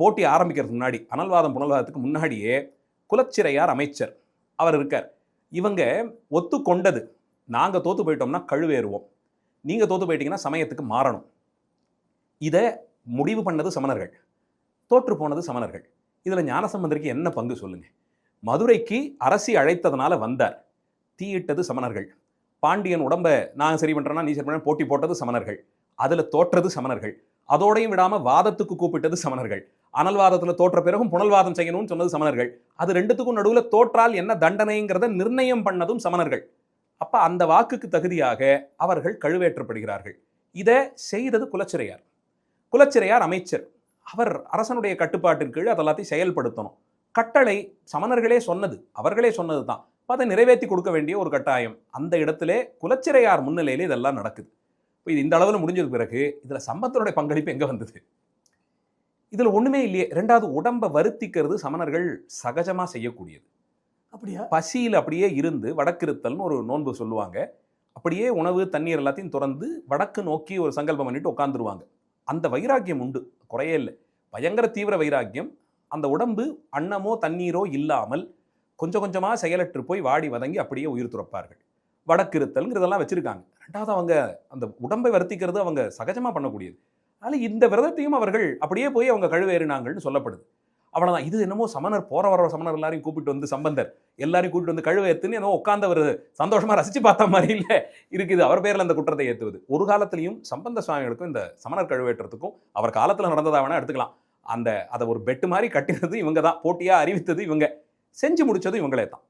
போட்டி ஆரம்பிக்கிறதுக்கு முன்னாடி அனல்வாதம் புனல்வாதத்துக்கு முன்னாடியே குலச்சிறையார் அமைச்சர். அவர் இருக்கார். இவங்க ஒத்துக்கொண்டது. நாங்கள் தோத்து போயிட்டோம்னா கழுவேறுவோம். நீங்கள் தோத்து போயிட்டீங்கன்னா சமயத்துக்கு மாறணும். இதை முடிவு பண்ணது சமணர்கள். தோற்று போனது சமணர்கள். இதில் ஞானசம்பந்தருக்கு என்ன பங்கு சொல்லுங்கள் மதுரைக்கு அரசி அழைத்ததனால வந்தார். தீயிட்டது சமணர்கள். பாண்டியன் உடம்ப நான் சரி பண்ணுறேன்னா நீ சரி பண்ண போட்டி போட்டது சமணர்கள். அதில் தோற்றது சமணர்கள். அதோடையும் விடாமல் வாதத்துக்கு கூப்பிட்டது சமணர்கள். அனல்வாதத்தில் தோற்ற பிறகும் புனல்வாதம் செய்யணும்னு சொன்னது சமணர்கள். அது ரெண்டுத்துக்கும் நடுவில் தோற்றால் என்ன தண்டனைங்கிறத நிர்ணயம் பண்ணதும் சமணர்கள். அப்போ அந்த வாக்குக்கு தகுதியாக அவர்கள் கழுவேற்றப்படுகிறார்கள். இதை செய்தது குலச்சிறையார். குலச்சிறையார் அமைச்சர். அவர் அரசனுடைய கட்டுப்பாட்டின் கீழ் அதெல்லாத்தையும் செயல்படுத்தணும். கட்டளை சமணர்களே சொன்னது. அவர்களே சொன்னது தான் அதை நிறைவேற்றி கொடுக்க வேண்டிய ஒரு கட்டாயம். அந்த இடத்திலே குலச்சிறையார் முன்னிலையில் இதெல்லாம் நடக்குது. இப்போ இது இந்த அளவில் முடிஞ்சது பிறகு இதில் சம்பத்தினுடைய பங்களிப்பு எங்கே வந்தது? இதில் ஒன்றுமே இல்லையே. ரெண்டாவது உடம்பை வருத்திக்கிறது சமணர்கள் சகஜமாக செய்யக்கூடியது. அப்படியா? பசியில் அப்படியே இருந்து வடக்கிருத்தல்னு ஒரு நோன்பு சொல்லுவாங்க. அப்படியே உணவு தண்ணீர் எல்லாத்தையும் திறந்து வடக்கு நோக்கி ஒரு சங்கல்பம் பண்ணிட்டு உட்காந்துருவாங்க அந்த வைராக்கியம் உண்டு. குறையே இல்லை. பயங்கர தீவிர வைராக்கியம். அந்த உடம்பு அன்னமோ தண்ணீரோ இல்லாமல் கொஞ்சம் கொஞ்சமாக செயலற்று போய் வாடி வதங்கி அப்படியே உயிர் துறப்பார்கள். வடக்கிருத்தல்ங்கிறதெல்லாம் வச்சிருக்காங்க. ரெண்டாவது அவங்க அந்த உடம்பை வருத்திக்கிறது அவங்க சகஜமாக பண்ணக்கூடியது. அதனால் இந்த விரதத்தையும் அவர்கள் அப்படியே போய் அவங்க கழுவேறினாங்கள்னு சொல்லப்படுது. அவ்வளோதான் இது என்னமோ சமணர் போற வர சமணர் எல்லாரையும் கூப்பிட்டு வந்து சம்பந்தர். எல்லாரையும் கூப்பிட்டு வந்து கழுவேத்துன்னு என்னமோ உட்காந்தவர் சந்தோஷமாக ரசித்து பார்த்த மாதிரி இல்லை. இருக்குது. அவர் பேரில் அந்த குற்றத்தை ஏற்றுவது ஒரு காலத்திலையும் சம்பந்த சுவாமிகளுக்கும் இந்த சமணர் கழுவேற்றத்துக்கும் அவர் காலத்தில் நடந்ததாக வேணால் எடுத்துக்கலாம். அந்த அதை ஒரு பெட்டு மாதிரி கட்டினது இவங்க தான் போட்டியாக அறிவித்தது இவங்க. செஞ்சு முடிச்சது இவங்களே தான்